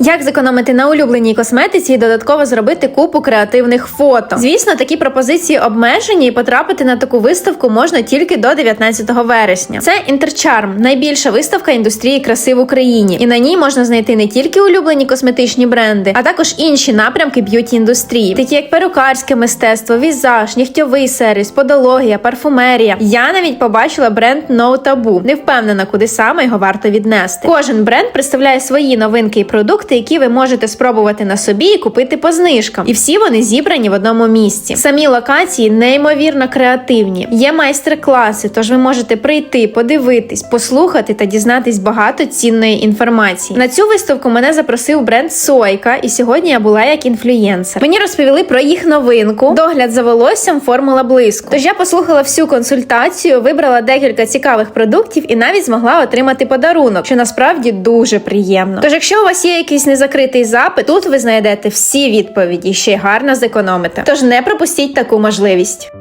Як зекономити на улюбленій косметиці і додатково зробити купу креативних фото? Звісно, такі пропозиції обмежені, і потрапити на таку виставку можна тільки до 19 вересня. Це Інтерчарм, найбільша виставка індустрії краси в Україні, і на ній можна знайти не тільки улюблені косметичні бренди, а також інші напрямки б'юті індустрії, такі як перукарське мистецтво, візаж, нігтьовий сервіс, подологія, парфумерія. Я навіть побачила бренд No Taboo. Не впевнена, куди саме його варто віднести. Кожен бренд представляє свої новинки і продукти, які ви можете спробувати на собі і купити по знижкам. І всі вони зібрані в одному місці. Самі локації неймовірно креативні. Є майстер-класи, тож ви можете прийти, подивитись, послухати та дізнатись багато цінної інформації. На цю виставку мене запросив бренд Сойка, і сьогодні я була як інфлюєнсер. Мені розповіли про їх новинку, догляд за волоссям, формула блиску. Тож я послухала всю консультацію, вибрала декілька цікавих продуктів і навіть змогла отримати подарунок, що насправді дуже приємно. Тож, якщо у вас є якийсь незакритий запит, тут ви знайдете всі відповіді ще й гарно зекономите. Тож не пропустіть таку можливість.